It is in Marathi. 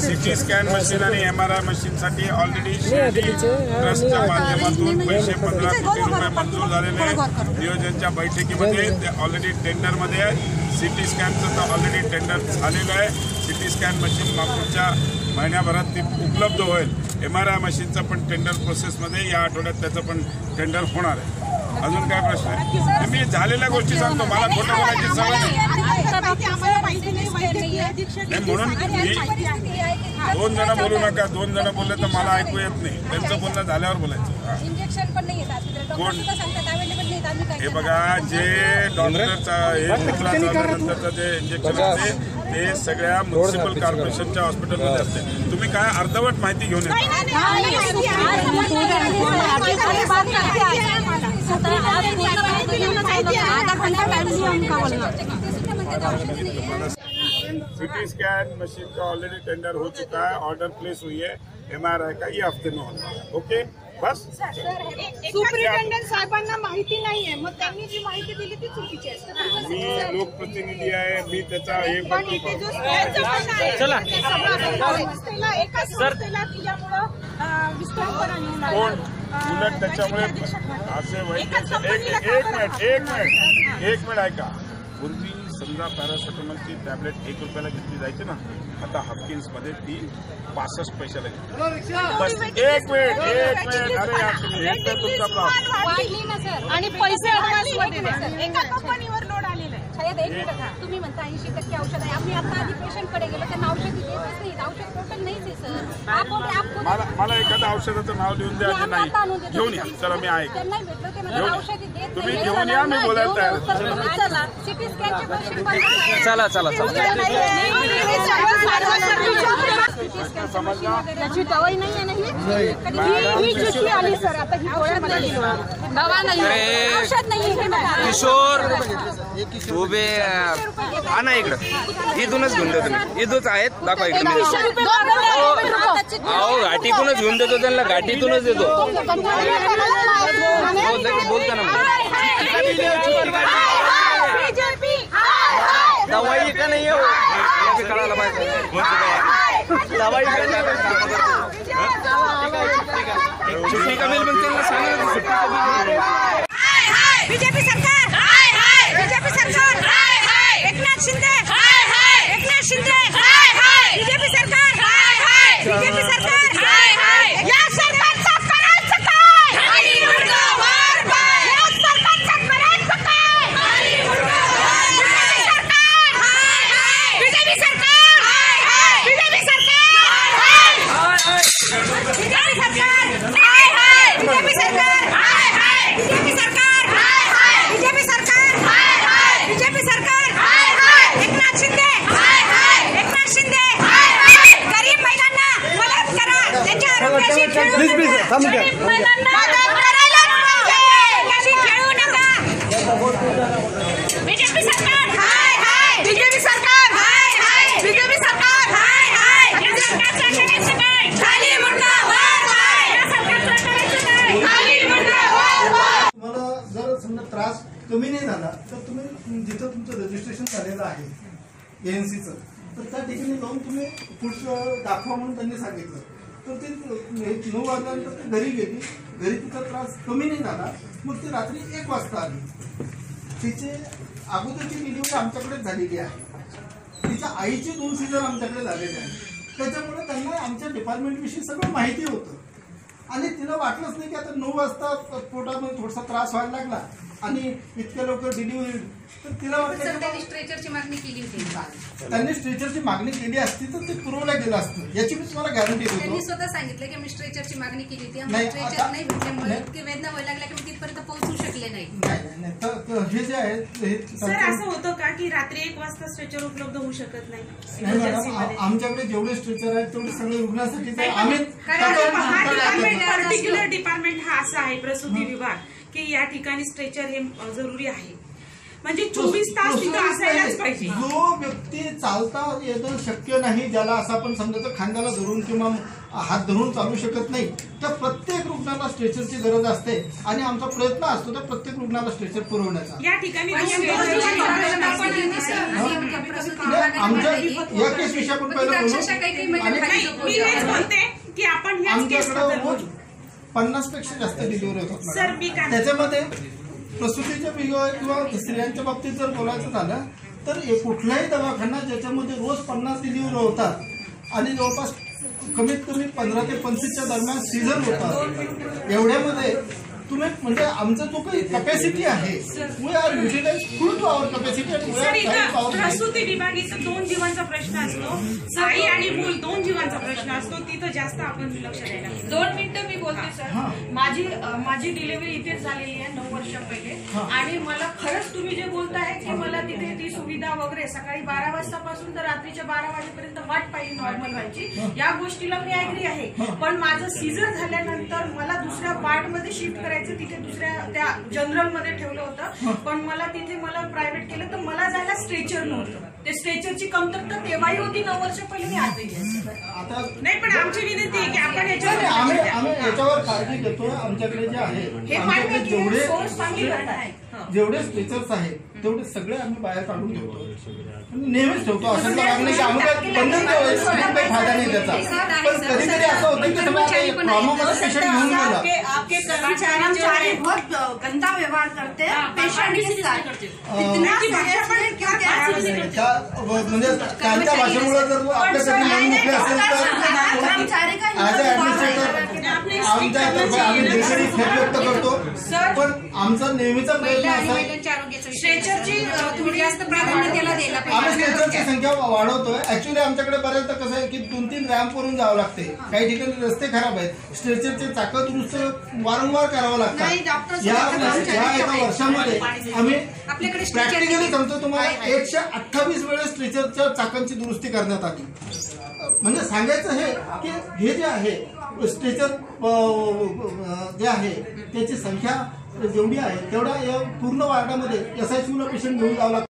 सिटी स्कॅन मशीन आणि एम आर आय मशीनसाठी ऑलरेडी ट्रस्टच्या माध्यमातून पैसे पंधरा कोटी रुपये मंजूर झालेले आहेत नियोजनच्या बैठकीमध्ये ते ऑलरेडी टेंडरमध्ये आहे सिटी स्कॅनचं तर ऑलरेडी टेंडर झालेलं आहे. सिटी स्कॅन मशीन पुढच्या महिन्याभरात ती उपलब्ध होईल. एम आर आय मशीनचं पण टेंडर प्रोसेसमध्ये या आठवड्यात त्याचं पण टेंडर होणार आहे. अजून काय प्रश्न आहे मी झालेल्या गोष्टी सांगतो मला खोटं बोलायची सवय नाही म्हणून मी दोन जण बोलू नका दोन जण बोलले तर मला ऐकू येत नाही त्यांचं बोलणं झाल्यावर बोलायचं हा. इंजेक्शन पण नाही येत हॉस्पिटल कोण? डॉक्टर सुद्धा सांगतात अवेलेबल नाही आम्ही काय हे बघा जे डॉक्टरचा हे झाल्यानंतरचं जे इंजेक्शन असते ते सगळ्या म्युन्सिपल कॉर्पोरेशनच्या हॉस्पिटलमध्ये असते तुम्ही काय अर्धवट माहिती घेऊन येता सिटी स्कैन मशीन का ऑलरेडी टेंडर हो चुका है ऑर्डर प्लेस हुई है एमआरआई का ये हफ़्ते में होने है ओके? बस? सुप्रिटेंडेंट साहेबांना माहिती नाहीये मग त्यांनी जी माहिती दिली ती चुकीची असते मी लोकप्रतिनिधी आहे मी त्याचा हे पण इथे जो स्टेटचं पण आहे, सगळं संस्थेला एका संस्थेला तिच्यामुळं अं, अं, उलट त्याच्यामुळे असे. वैद्य एक एक मिनिट एक. मिनिट एक मिनिट ऐका. पूर्वी समजा पॅरासिटामॉलची टॅबलेट एक रुपयाला घेतली जायची ना आता हपकिन्समध्ये ती पासष्ट पैशाला घेतली. बस एक मिनिट एक मिनिट. अरे यार तुम्ही एक तर तुमचा प्रॉब्लेम वाढली ना सर आणि पैसे वाढली ऍडव्हान्स ना, सर. एका आहे मिनिट का तुम्ही म्हणता ऐंशी टक्के औषध आहे. आम्ही आता आधी पेशंटकडे गेलो त्यांना औषध देतच नाही. औषध टोटल नाहीच आहे सर. मला मला एखाद्या औषधाचं नाव लिहून द्या की नाही. घेऊन या. चला मी ऐक. त्यांना भेटलं ते घेऊन या. औषधी देत तुम्ही नाही. घेऊन या, मी बोलायला तयार आहे. चला. सिटी स्कॅनची मशीन पण चला चला चला. याची दवाई नाही आहे ना ही? चिठ्ठी आली सर. आता ही गोळ्या मला दिल्या. दवा नाही. औषध हे. किशोर उभे आणा इकडं. इथूनच घेऊन देतो मी. इथूच आहेत. दाखवा इकडे. मागवले. अहो घाटीतूनच घेऊन देतो त्यांना. घाटीतूनच देतो. हो बोलता ना दवाई का नाही हो? हे कळायला पाहिजे दवाई का नाही सुट्टी का मिळेल पण त्यांना सांगा. बीजेपी सरकार बीजेपी सरकार एकनाथ शिंदे एकनाथ शिंदे बीजेपी सरकार बीजेपी सरकार या सरकारचं करायचं काय या सरकारचं करायचं काय बीजेपी सरकार बीजेपी सरकार बीजेपी सरकार बीजेपी सरकार बीजेपी सरकार बीजेपी सरकार बीजेपी सरकार एकनाथ शिंदे एकनाथ शिंदे गरीब महिलांना मदत करा त्यांच्या आरोग्याशी खेळू नका. गरीब महिलांना मदत करायला पाहिजे. त्याशी खेळू नका बीजेपी सरकार हाय हाय बीजेपी सरकार हाय हाय बीजेपी सरकार हाय हाय या सरकारचं करायचं काय खाली मुंडा वर हाय या सरकारचं करायचं काय खाली मुंडा वर वर तुम्हाला जर समजा त्रास कमी नाही झाला तर तुम्ही जिथं तुमचं रजिस्ट्रेशन झालेलं आहे एएनसीचं तर त्या ठिकाणी जाऊन तुम्ही पुढचं दाखवा म्हणून त्यांनी सांगितलं. तर ते नऊ वाजल्यानंतर ते घरी गेली. घरी तिचा त्रास कमी नाही झाला. मग ती रात्री एक वाजता आली. तिचे अगोदरची डिलिव्हरी आमच्याकडेच झालेली आहे. तिच्या आईचे दोन सीझन आमच्याकडे झालेले आहेत. त्याच्यामुळे त्यांना आमच्या डिपार्टमेंटविषयी सगळं माहिती होतं. आणि तिला वाटलंच नाही की आता नऊ वाजता पोटामध्ये थोडासा त्रास व्हायला लागला. आणि इतक्या लवकर डिलिव्हरी तर तिला स्ट्रेचरची मागणी केली होती काल. त्यांनी स्ट्रेचरची मागणी केली असती तर ते पुरवलं गेलं असतं. याची मी तुम्हाला गॅरंटी त्यांनी देतो स्वतः सांगितलं की मी स्ट्रेचरची मागणी केली होती. नाही, स्ट्रेचर आता- नाही भेटल्यामुळे नाही. इतके वेदना व्हायला लागल्या की मी तिथपर्यंत पोहोचू शकले नाही. नाही नाही, नाही. तर तर हे जे आहे हे सर असं होतं का की रात्री एक वाजता स्ट्रेचर उपलब्ध होऊ शकत नाही? नाही मॅडम इमर्जन्सीमध्ये आ- आमच्याकडे जेवढे स्ट्रेचर आहेत तेवढे सगळे रुग्णासाठी आम्ही कारण हा डिपार्टमेंट पर्टिक्युलर डिपार्टमेंट हा असा आहे प्रसूती विभाग. की या ठिकाणी स्ट्रेचर हे जरुरी आहे. म्हणजे चोवीस तास तिथं असायलाच पाहिजे. जो व्यक्ती चालता येणं शक्य नाही ज्याला असं आपण समजायचं खांद्याला धरून किंवा हात धरून चालू शकत नाही त्या प्रत्येक रुग्णाला स्ट्रेचरची गरज असते आणि आमचा प्रयत्न असतो त्या प्रत्येक रुग्णाला स्ट्रेचर पुरवण्याचा. या ठिकाणी आपण- आमच्या. या केस विषयी पहिलं बोलू. आणि मी हेच बोलते की आमच्याकडे पन्नासपेक्षा जास्त डिलिव्हरी होतात मी त्याच्यामध्ये प्रसूतीच्या बिघ- किंवा स्त्रियांच्या बाबतीत जर बोलायचं झालं तर कुठलाही दवाखाना ज्याच्यामध्ये रोज पन्नास डिलिव्हरी होतात आणि जवळपास कमीत कमी पंधरा ते पंचवीसच्या दरम्यान सीझन होतात. एवढ्यामध्ये तुम्ही म्हणजे आमचं जो काही कपॅसिटी आहे we are utilise full to our capacity दोन जीवांचा प्रश्न असतो. आई आणि मूल दोन प्रश्न असतो तिथं जास्त आपण लक्ष द्यायला. दोन मिनिटं मी बोलते सर. माझी माझी डिलिव्हरी इथेच झालेली आहे नऊ वर्ष पहिले. आणि मला खरंच तुम्ही जे बोलताय की मला तिथे ती सुविधा वगैरे सकाळी बारा वाजतापासून तर रात्रीच्या बारा वाजेपर्यंत वाट पाहिजे नॉर्मल व्हायची. या गोष्टीला मी ऍग्री आहे. पण माझं सीझर झाल्यानंतर मला दुसऱ्या वार्डमध्ये शिफ्ट करायचं तिथे दुसऱ्या त्या जनरलमध्ये ठेवलं होतं. पण मला तिथे मला प्रायव्हेट केलं तर मला जायला स्ट्रेचर नव्हतं. ते स्ट्रेचरची कमतरता तेव्हाही होती नऊ वर्ष पहिले मी आजही नाही पण आमची विनंती आहे की आपण याच्यावर आम्ही आम्ही याच्यावर काळजी घेतोय आमच्याकडे जे आहे. आमच्याकडे जेवढे सोर्स चांगली करताय जेवढे स्ट्रेचर्स आहेत तेवढे सगळे आम्ही बाहेर काढून ठेवतो. नेहमीच ठेवतो. असं मला की आम्ही बंधन काही फ़ायदा नाही त्याचा. पण कधी कधी असं होतं की समजा ट्रॉमामध्ये पेशंट घेऊन गेला. आपके आपके कर्मचारी बहुत गंदा व्यवहार करते हैं पेशेंट के साथ. इतना त्या- म्हणजे त्यांच्या भाषेमुळे जर आपल्यासाठी मन मोकळे असेल तर ऍज ऍडमिनिस्ट्रेटर आमच्या तर्फे आम्ही देशाने खेळ व्यक्त करतो. पण आमचा नेहमीचा प्रयत्न महिला आणि असा आहे महिलांच्या आरोग्याचा विषय स्ट्रेचरची अ, तुम्ही जास्त प्राधान्य त्याला द्यायला आम्ही पाहिजे स्ट्रेचरची संख्या वाढवतोय. ऍक्च्युली आमच्याकडे बऱ्याचदा कसं आहे की दोन तीन रॅम्प वरून जावं लागते. काही ठिकाणी रस्ते खराब आहेत. स्ट्रेचरचे चाकं दुरुस्त वारंवार करावं नाही, लागतात डॉक्टर या साहेब, या एका वर्षामध्ये आम्ही आपल्याकडे स्ट्रेचर प्रॅक्टिकली सांगतो तुम्हाला एकशे अठ्ठावीस वेळेस स्ट्रेचरच्या चाकांची दुरुस्ती करण्यात आली. म्हणजे सांगायचं हे की हे जे आहे स्ट्रेचर जे आहे त्याची संख्या जेवढी आहे तेवढ्या या पूर्ण वार्डामध्ये एस आय सीला पेशंट घेऊन जावं लागतं.